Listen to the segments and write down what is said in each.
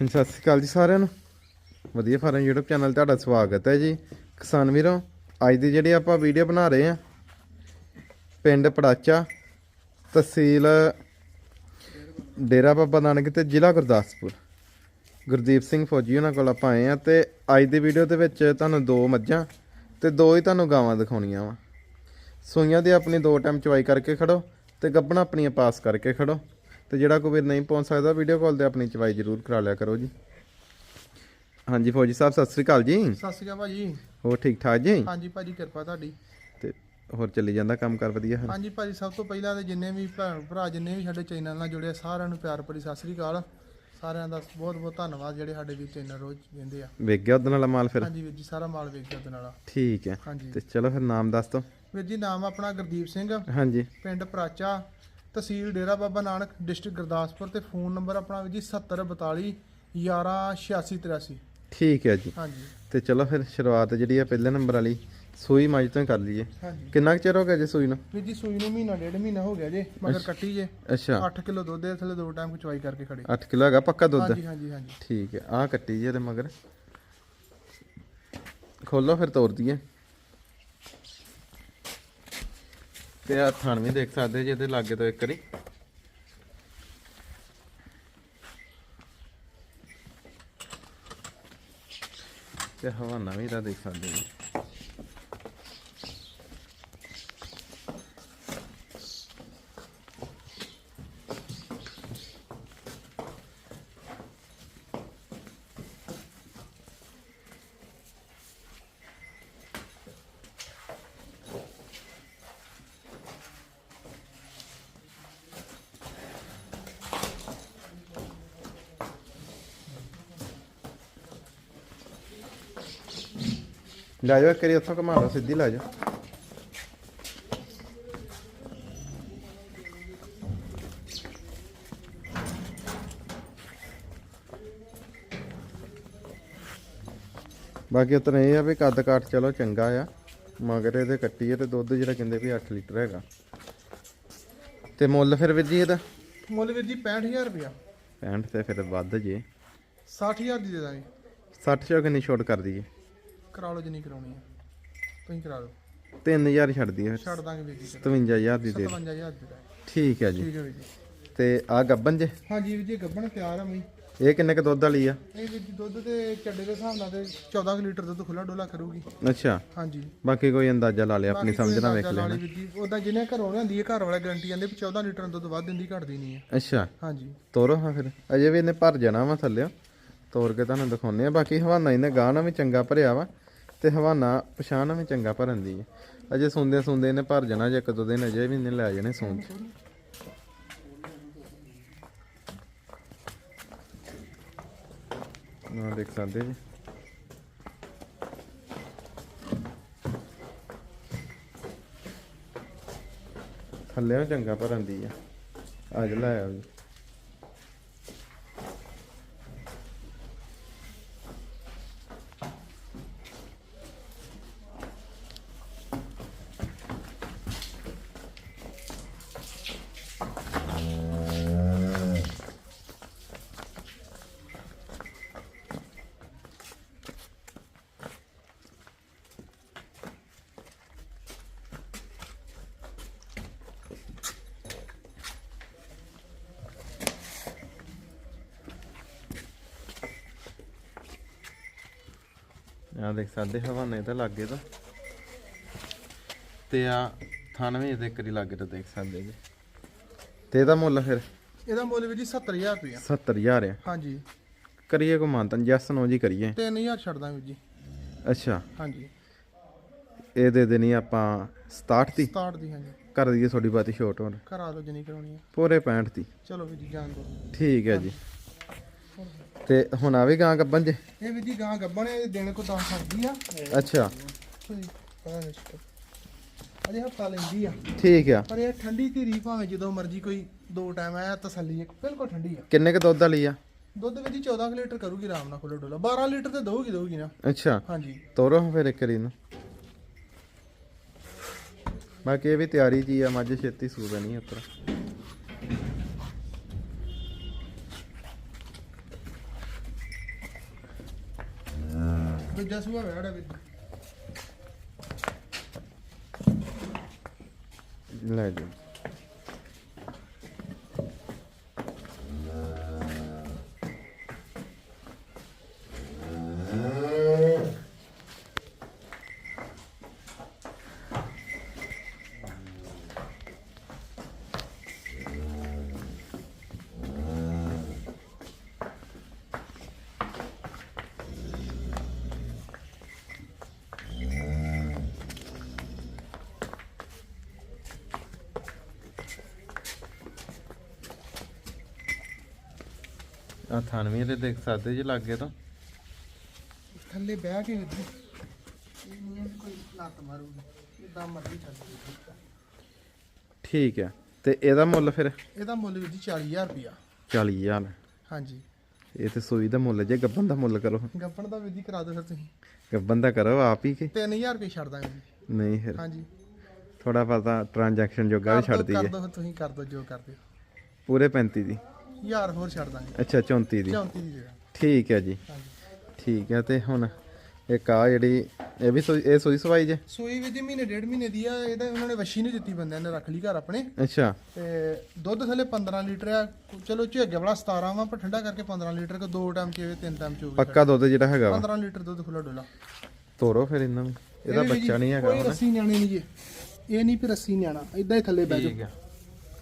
ਹਾਂਜੀ, ਸਤਿ ਸ਼੍ਰੀ ਅਕਾਲ ਜੀ ਸਾਰਿਆਂ ਨੂੰ। ਵਧੀਆ ਫਾਰਮ YouTube ਚੈਨਲ ਤੁਹਾਡਾ ਸਵਾਗਤ ਹੈ ਜੀ। ਕਿਸਾਨ ਵੀਰੋ, ਅੱਜ ਦੀ ਜਿਹੜੀ ਆਪਾਂ ਵੀਡੀਓ ਬਣਾ ਰਹੇ ਆ ਪਿੰਡ ਪੜਾਚਾ, ਤਹਿਸੀਲ ਡੇਰਾ ਬਾਬਾ ਨਾਨਕ ਤੇ ਜ਼ਿਲ੍ਹਾ ਗੁਰਦਾਸਪੁਰ। ਗੁਰਦੀਪ ਸਿੰਘ ਫੌਜੀ ਉਹਨਾਂ ਕੋਲ ਆਪਾਂ ਆਏ ਆ ਤੇ ਅੱਜ ਦੀ ਵੀਡੀਓ ਦੇ ਵਿੱਚ ਤੁਹਾਨੂੰ ਦੋ ਮੱਝਾਂ ਤੇ ਦੋ ਹੀ ਤੁਹਾਨੂੰ ਗਾਵਾਂ ਦਿਖਾਉਣੀਆਂ ਵਾ। ਸੂਈਆਂ ਦੀ ਆਪਣੀ ਦੋ ਟਾਈਮ ਚਵਾਈ ਕਰਕੇ ਖੜੋ ਤੇ ਗੱਬਣਾ ਆਪਣੀਆਂ ਪਾਸ ਕਰਕੇ ਖੜੋ। ਤੇ ਜਿਹੜਾ ਕੋਈ ਵੀਰ ਨਹੀਂ ਪਹੁੰਚ ਸਕਦਾ ਵੀਡੀਓ ਕਾਲ ਤੇ ਆਪਣੀ ਚਵਾਈ ਜ਼ਰੂਰ ਕਰਾ ਲਿਆ ਕਰੋ ਜੀ। ਹਾਂਜੀ ਫੌਜੀ ਸਾਹਿਬ ਸਤਿ ਸ੍ਰੀ ਅਕਾਲ ਜੀ। ਸਤਿ ਸ਼੍ਰੀ ਅਕਾਲ ਭਾਜੀ। ਹੋਰ ਠੀਕ ਠਾਕ ਜੀ? ਹਾਂਜੀ ਭਾਜੀ ਕਿਰਪਾ ਤੁਹਾਡੀ। ਤੇ ਹੋਰ ਚੱਲੀ ਜਾਂਦਾ ਕੰਮ ਕਰ ਵਧੀਆ ਫਿਰ ਹਾਂਜੀ ਭਾਜੀ ਸਭ ਤੋਂ ਪਹਿਲਾਂ ਤੇ ਜਿੰਨੇ ਵੀ ਭੈਣ ਭਰਾ ਜਿੰਨੇ ਵੀ ਸਾਡੇ ਚੈਨਲ ਨਾਲ ਜੁੜੇ ਆ, ਸਾਰਿਆਂ ਨੂੰ ਪਿਆਰ ਭਰੀ ਸਤਿ ਸ਼੍ਰੀ ਅਕਾਲ। ਸਾਰਿਆਂ ਦਾ ਬਹੁਤ ਬਹੁਤ ਧੰਨਵਾਦ ਜਿਹੜੇ ਸਾਡੇ ਵੀ ਚੈਨਲ ਰੋਜ਼ ਵੇਖਦੇ ਆ। ਵੇਖ ਗਿਆ ਉਹਦੇ ਨਾਲ ਮਾਲ ਫਿਰ? ਹਾਂਜੀ ਵੀਰ ਜੀ ਸਾਰਾ ਮਾਲ ਵੇਚ ਉਹਦੇ ਨਾਲ ਠੀਕ ਹੈ। ਹਾਂਜੀ। ਤੇ ਚਲੋ ਫਿਰ ਨਾਮ ਦੱਸ ਦੋ ਵੀਰ ਜੀ ਨਾਮ ਆਪਣਾ ਗੁਰਦੀਪ ਸਿੰਘ। ਹਾਂਜੀ। ਪਿੰਡ ਪ੍ਰਾਚਾ। ਤਹਿਸੀਲ ਡੇਰਾ ਬਾਬਾ ਨਾਨਕ ਡਿਸਟ੍ਰਿਕਟ ਗੁਰਦਾਸਪੁਰ ਤੇ ਫੋਨ ਨੰਬਰ ਆਪਣਾ ਵੀਰ ਜੀ 7042 118683 ਠੀਕ ਹੈ ਜੀ। ਹਾਂਜੀ। ਤੇ ਚਲੋ ਫਿਰ ਸ਼ੁਰੂਆਤ ਜਿਹੜੀ ਆ ਪਹਿਲੇ ਨੰਬਰ ਵਾਲੀ ਸੂਈ ਮੱਝ ਤੋਂ ਹੀ ਕਰ ਲਈਏ। ਹਾਂਜੀ। ਕਿੰਨਾ ਕੁ ਚਿਰ ਹੋ ਗਿਆ ਜੀ ਸੂਈ ਨੂੰ? ਵੀਰ ਜੀ ਸੂਈ ਨੂੰ ਮਹੀਨਾ ਡੇਢ ਮਹੀਨਾ ਹੋ ਗਿਆ ਜੇ ਮਗਰ ਕੱਟੀ ਜੇ। ਅੱਛਾ। 8 ਕਿਲੋ ਦੁੱਧ ਦੇ ਥੱਲੇ ਦੋ ਟਾਈਮ ਚਵਾਈ ਕਰਕੇ ਖੜੇ। 8 ਕਿਲੋ ਹੈਗਾ ਪੱਕਾ ਦੁੱਧ? ਹਾਂਜੀ ਹਾਂਜੀ ਹਾਂਜੀ। ਠੀਕ ਹੈ। ਆਹ ਕੱਟੀ ਜੀ ਇਹਦੇ ਮਗਰ। ਖੋਲੋ ਫਿਰ ਤੋੜ ਦਈਏ। ਤੇ ਆ ਥਣ ਵੀ ਦੇਖ ਸਕਦੇ ਜੀ ਇਹਦੇ ਲਾਗੇ ਤੋਂ ਇੱਕ ਵਾਰੀ। ਤੇ ਹਵਾਨਾ ਵੀ ਤਾਂ ਦੇਖ ਸਕਦੇ ਜੀ। ਲੈ ਜਾਓ ਇੱਕ ਵਾਰੀ ਉੱਥੋਂ ਘੁਮਾ ਲਓ ਸਿੱਧੀ ਲੈ ਜਾਓ ਬਾਕੀ ਉਤਰ ਇਹ ਆ ਵੀ ਕੱਦ ਕਾਠ ਚਲੋ ਚੰਗਾ ਆ ਮਗਰ ਇਹਦੇ ਕੱਟੀ ਹੈ ਤੇ ਦੁੱਧ ਜਿਹੜਾ ਕਹਿੰਦੇ ਵੀ 8 ਲੀਟਰ ਹੈਗਾ ਤੇ ਮੁੱਲ ਫਿਰ ਵੀਰ ਜੀ ਇਹਦਾ ਮੁੱਲ ਵੀਰ ਜੀ 65000 ਰੁਪਇਆ 65 ਤੇ ਫਿਰ ਵੱਧ ਜੇ 60000 ਦੀ ਦੇ ਦਾਂਗੇ 60 ਚੋਂ ਕਿੰਨੀ ਛੋਟ ਕਰ ਦਈਏ ਕਰਾ ਲਓ ਜਿੰਨੀ ਕਰਾਉਣੀ ਹੈ। ਤੁਸੀਂ ਕਰਾ ਲਓ। 3000 ਛੱਡ ਦਈਏ ਫਿਰ ਛੱਡ ਦਾਂਗੇ ਵੀਰ ਜੀ। 57000 ਦੀ ਦੇ ਦਿਓ। 57000 ਦੇ ਦਾਂਗੇ ਠੀਕ ਹੈ ਜੀ। ਠੀਕ ਹੈ ਵੀਰ ਜੀ। ਤੇ ਆ ਗੱਬਨ ਜੇ? ਹਾਂਜੀ ਵੀਰ ਜੀ ਗੱਬਣ ਤਿਆਰ ਆ ਮਈ ਇਹ ਕਿੰਨੇ ਕ ਦੁੱਧ ਵਾਲੀ ਆ? ਇਹ ਵੀਰ ਜੀ ਦੁੱਧ ਤੇ ਚੱਡੇ ਦੇ ਹਿਸਾਬ ਨਾਲ ਤੇ 14 ਕੁ ਲੀਟਰ ਦੁੱਧ ਖੁੱਲਾ ਡੋਲਾ ਕਰੂਗੀ। ਅੱਛਾ। ਹਾਂਜੀ। ਬਾਕੀ ਕੋਈ ਅੰਦਾਜ਼ਾ ਲਾ ਲਿਆ ਆਪਣੀ ਸਮਝ ਨਾਲ ਵੇਖ ਲੈਣਾ। ਉਦਾਂ ਜਿਹਨੇ ਘਰੋਂ ਲਿਆਂਦੀ ਹੈ ਘਰ ਵਾਲਾ ਗਾਰੰਟੀ ਜਾਂਦੇ ਵੀ 14 ਲੀਟਰ ਦੁੱਧ ਵੱਧ ਦਿੰਦੀ ਘਟਦੀ ਨਹੀਂ ਹੈ। ਅੱਛਾ। ਹਾਂਜੀ। ਤੋਰੋ ਹਾਂ ਫਿਰ। ਅਜੇ ਵੀ ਇਹਨੇ ਭਰ ਜਾਣਾ ਵਾ ਥੱਲੇ ਤੋਰ ਕੇ ਤੁਹਾਨੂੰ ਦਿਖਾਉਂਦੇ ਆ ਬਾਕੀ ਹਵਾਨਾ ਇਹਨੇ ਗਾਣਾ ਵੀ ਚੰਗਾ ਭਰਿਆ ਵਾ ਤੇ ਹਵਾਨਾ ਪਛਾਣ ਵੀ ਚੰਗਾ ਭਰਨ ਦੀ ਹੈ ਅਜੇ ਸੁੰਦੇ ਸੁੰਦੇ ਇਹਨੇ ਭਰ ਜਾਣਾ, ਜੇ ਇੱਕ ਦੋ ਦਿਨ ਅਜੇ ਵੀ ਇਹਨੇ ਲੈ ਜਾਣੇ ਸੌਂ ਨਾ ਦੇਖ ਸਕਦੇ ਜੀ। ਥੱਲੇ ਚੰਗਾ ਭਰਨ ਦੀ ਆ। ਅੱਜ ਲੈ ਜੀ। ਆ ਦੇਖ ਸਕਦੇ ਹਵਾਨੇ ਤੇ ਲੱਗੇ ਤਾਂ। ਤੇ ਆ ਥਣ ਵੀ ਇਹਦੇ ਕਰੀ ਲੱਗੇ ਤਾਂ ਦੇਖ ਸਕਦੇ ਜੀ। ਤੇ ਇਹਦਾ ਮੁੱਲ ਫਿਰ? ਇਹਦਾ ਮੁੱਲ ਵੀਰ ਜੀ 70000 ਰੁਪਇਆ। 70000 ਆ। ਹਾਂਜੀ। ਕਰੀਏ ਕੋ ਮਾਨਤਨ ਜੈਸ ਨੋ ਜੀ ਕਰੀਏ। 3000 ਛੱਡ ਦਾਂਗੇ ਜੀ। ਅੱਛਾ। ਹਾਂਜੀ। ਇਹ ਦੇ ਦੇਣੀ ਆਪਾਂ 67 ਦੀ 67 ਦੀ ਹਾਂਜੀ। ਕਰ ਦਈਏ ਥੋੜੀ ਬਾਤੀ ਛੋਟ ਹੋਰ ਕਰਾ ਲਓ ਜਿੰਨੀ ਕਰਾਉਣੀ ਹੈ ਪੂਰੇ 65 ਦੀ ਚਲੋ ਵੀਰ ਜੀ ਜਾਣ ਦਿਓ। ਠੀਕ ਹੈ ਜੀ। ਤੇ ਹੁਣ ਆ ਵੀ ਗਾਂ ਗੱਬਨ ਜੇ? ਇਹ ਵੀਰ ਜੀ ਗਾਂ ਗੱਬਣ ਇਹ ਦਿਨ ਕੋ ਤਾਂ ਸਕਦੀ ਆ। ਅੱਛਾ। ਅਜੇ ਹਫਤਾ ਲੈਂਦੀ ਆ। ਠੀਕ ਆ। ਪਰ ਇਹ ਠੰਡੀ ਧੀਰੀ ਭਾਵੇਂ ਜਦੋਂ ਮਰਜ਼ੀ ਕੋਈ ਦੋ ਟਾਈਮ ਆਇਆ ਤਸੱਲੀ ਇੱਕ ਬਿਲਕੁਲ ਠੰਡੀ ਆ। ਕਿੰਨੇ ਕ ਦੁੱਧ ਵਾਲੀ ਆ? ਦੁੱਧ ਵਿੱਚ 14 ਕੁ ਲੀਟਰ ਕਰੂਗੀ ਆਰਾਮ ਨਾਲ ਖੁੱਲਾ ਡੋਲਾ 12 ਲੀਟਰ ਤੇ ਦਊਗੀ ਦਊਗੀ ਨਾ। ਅੱਛਾ। ਹਾਂਜੀ। ਤੋਰੋ ਫਿਰ ਇੱਕ ਵਾਰੀ ਨੂੰ ਬਾਕੀ ਇਹ ਵੀ ਤਿਆਰੀ ਜੀ ਆ ਮੱਝ ਛੇਤੀ ਸੂ ਉੱਤਰ ਦੂਜਾ ਸੂਆ ਵੜਾ ਵੀਰ ਲੈ ਜੀ ਆ ਥਾਨਵੀਂ ਦੇ ਦੇਖ ਸਕਦੇ ਜੀ ਲੱਗੇ ਤਾਂ। ਥੱਲੇ ਬਹਿ ਕੇ ਵੀਰ ਜੀ ਇਹ ਨਹੀਂ ਹੈ ਵੀ ਕੋਈ ਲੱਤ ਮਾਰੂਗੀ ਇਦਾਂ ਮਰਜ਼ੀ ਚੱਲਦੀ ਠੀਕ ਹੈ ਤੇ ਇਹਦਾ ਮੁੱਲ ਫਿਰ? ਇਹਦਾ ਮੁੱਲ ਵੀਰ ਜੀ 40000 ਰੁਪਿਆ 40000 ਹਾਂਜੀ। ਇਹ ਤੇ ਸੂਈ ਦਾ ਮੁੱਲ ਜੇ ਗੱਬਨ ਦਾ ਮੁੱਲ ਕਰੋ। ਗੱਪਣ ਦਾ ਵੀਰ ਜੀ ਕਰਾ ਦਿਓ ਫਿਰ ਤੁਸੀਂ। ਗੱਬਨ ਦਾ ਕਰੋ ਆਪ ਹੀ ਕਿ? 3000 ਰੁਪਏ ਛੱਡ ਦਾਂਗੇ ਨਹੀਂ ਫਿਰ। ਹਾਂਜੀ। ਥੋੜਾ ਪਤਾ ਟ੍ਰਾਂਜੈਕਸ਼ਨ ਜੋਗਾ ਵੀ ਕਰ ਛੱਡ ਕਰ ਦਈਏ ਦਿਓ ਫਿਰ ਤੁਸੀਂ ਕਰ ਦਿਓ ਜੋ ਕਰਦੇ ਹੋ ਪੂਰੇ 35 ਦੀ। ਹਜ਼ਾਰ ਹੋਰ ਛੱਡ ਦਾਂਗੇ। ਅੱਛਾ 34 ਦੀ। 34 ਦੀ ਜਗ੍ਹਾ। ਠੀਕ ਹੈ ਜੀ। ਠੀਕ ਹੈ ਤੇ ਹੁਣ ਇੱਕ ਆ ਜਿਹੜੀ ਇਹ ਵੀ ਸੂਈ ਇਹ ਸੂਈ ਸਵਾਈ ਜੇ? ਸੂਈ ਵੀਰ ਜੀ ਮਹੀਨੇ ਡੇਢ ਮਹੀਨੇ ਦੀ ਆ ਇਹਦਾ ਉਹਨਾਂ ਨੇ ਵਸ਼ੀ ਨਹੀਂ ਦਿੱਤੀ ਬੰਦਿਆਂ ਨੇ ਰੱਖ ਲਈ ਘਰ ਆਪਣੇ। ਅੱਛਾ। ਤੇ ਦੁੱਧ ਥੱਲੇ 15 ਲੀਟਰ ਆ ਚਲੋ ਝੇਗੇ ਵਾਲਾ 17 ਵਾ ਪਰ ਠੰਡਾ ਕਰਕੇ 15 ਲੀਟਰ ਕੋ ਦੋ ਟਾਈਮ ਚੇਵੇ ਤਿੰਨ ਟਾਈਮ ਚੋਵੇ ਪੱਕਾ ਦੁੱਧ ਜਿਹੜਾ ਹੈਗਾ ਵਾ? 15 ਲੀਟਰ ਦੁੱਧ ਖੁੱਲਾ ਡੋਲਾ ਤੋਰੋ ਫਿਰ ਇਹਨਾਂ ਨੂੰ। ਇਹਦਾ ਇਹ ਵੀ ਬੱਚਾ ਨਹੀਂ ਹੈਗਾ ਕੋਈ ਰੱਸੀ ਨਿਆਣੇ ਨਹੀਂ ਜੀ। ਇਹ ਨਹੀਂ ਵੀ ਰੱਸੀ ਨਿਆਣਾ ਇਦਾਂ ਹੀ ਥੱਲੇ ਬਹਿ ਠੀਕ ਜਾਓ ਹੈ।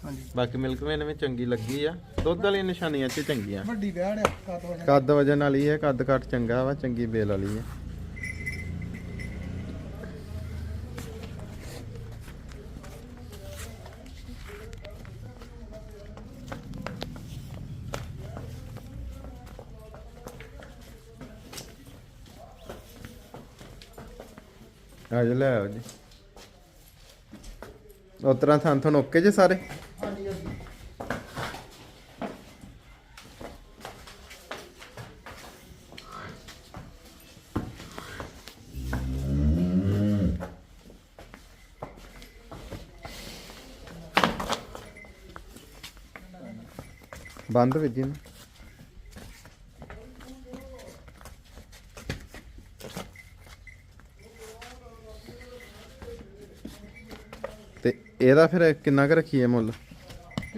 ਹਾਂਜੀ। ਬਾਕੀ ਮਿਲਕ ਵੇਨ ਵੀ ਚੰਗੀ ਲੱਗੀ ਆ। ਦੁੱਧ ਵਾਲੀਆਂ ਨਿਸ਼ਾਨੀਆਂ ਚ ਚੰਗੀਆਂ। ਵੱਡੀ ਵਹਿੜ ਆ ਕੱਦ ਵਜਨ ਕੱਦ ਵਜਨ ਵਾਲੀ ਹੈ ਕੱਦ ਕੱਟ ਚੰਗਾ ਵਾ ਚੰਗੀ ਬੇਲ ਵਾਲੀ ਹੈ ਆਜ ਲੈ ਆਓ ਜੀ। ਉਤਰਾ ਥਾਂ ਤੁਹਾਨੂੰ ਓਕੇ ਜੇ ਸਾਰੇ? ਬੰਦ ਵਿੱਚ ਜੀ ਤੇ ਇਹਦਾ ਫਿਰ ਕਿੰਨਾ ਕੁ ਰੱਖੀਏ ਮੁੱਲ?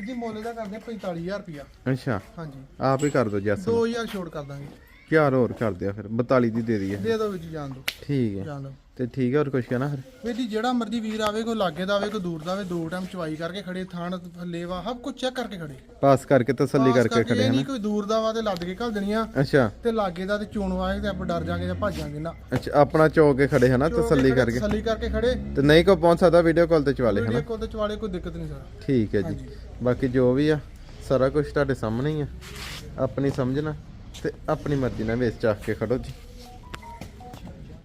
ਜੀ ਮੁੱਲ ਦਾ ਕਰਦੇ ਆ 45000 ਰੁਪਿਆ ਅੱਛਾ। ਹਾਂਜੀ। ਆਪ ਹੀ ਕਰ ਦੋ ਜੱਸ 2000 ਛੋੜ ਕਰ ਦਾਂਗੇ। ਯਾਰ ਹੋਰ ਕਰ ਦਿਆ ਫਿਰ 42 ਦੀ ਦੇ ਦਈਏ। ਦੇ ਦਿਓ ਵੀਰ ਜੀ ਜਾਣ ਦਿਓ ਠੀਕ ਹੈ। ਜਾਣ ਦਿਓ ਤੇ ਠੀਕ ਹੈ ਹੋਰ ਕੁਛ ਕਹਿਣਾ ਫਿਰ? ਵੀਰ ਜੀ ਜਿਹੜਾ ਮਰਜ਼ੀ ਵੀਰ ਆਵੇ ਕੋਈ ਲਾਗੇ ਦਾ ਆਵੇ ਕੋਈ ਦੂਰ ਦਾ ਆਵੇ ਦੋ ਟਾਈਮ ਚਵਾਈ ਕਰਕੇ ਖੜੇ ਥਾਣ ਲੇਵਾ ਸਭ ਕੁਝ ਚੈੱਕ ਕਰਕੇ ਖੜੇ। ਪਾਸ ਕਰਕੇ ਤਸੱਲੀ ਕਰਕੇ ਖੜੇ ਹਨ ਨਹੀਂ ਕੋਈ ਦੂਰ ਦਾ ਵਾ ਤੇ ਲੱਦ ਕੇ ਘੱਲ ਦੇਣੀਆਂ ਅੱਛਾ। ਤੇ ਲਾਗੇ ਦਾ ਤੇ ਚੋਣ ਵਾਏ ਤੇ ਆਪਾਂ ਡਰ ਜਾਾਂਗੇ ਜਾਂ ਭੱਜਾਂਗੇ ਨਾ। ਅੱਛਾ ਆਪਣਾ ਚੌਕ ਕੇ ਖੜੇ ਹਨਾ ਤਸੱਲੀ ਕਰਕੇ। ਤਸੱਲੀ ਕਰਕੇ ਖੜੇ। ਤੇ ਨਹੀਂ ਕੋ ਪਹੁੰਚ ਸਕਦਾ ਵੀਡੀਓ ਕਾਲ ਤੇ ਚਵਾ ਲੇ ਹਨਾ? ਵੀਡੀਓ ਕੋਲ ਤੇ ਚਵਾਲੇ ਕੋਈ ਦਿੱਕਤ ਨਹੀਂ ਸਰ। ਠੀਕ ਹੈ ਜੀ। ਬਾਕੀ ਜੋ ਵੀ ਆ ਸਾਰਾ ਕੁਝ ਤੁਹਾਡੇ ਸਾਹਮਣੇ ਹੀ ਆ। ਆਪਣੀ ਸਮਝਣਾ ਤੇ ਆਪਣੀ ਮਰਜ਼ੀ ਨਾਲ ਵੇਚ ਚਾਖ ਕੇ ਖੜੋ ਜੀ।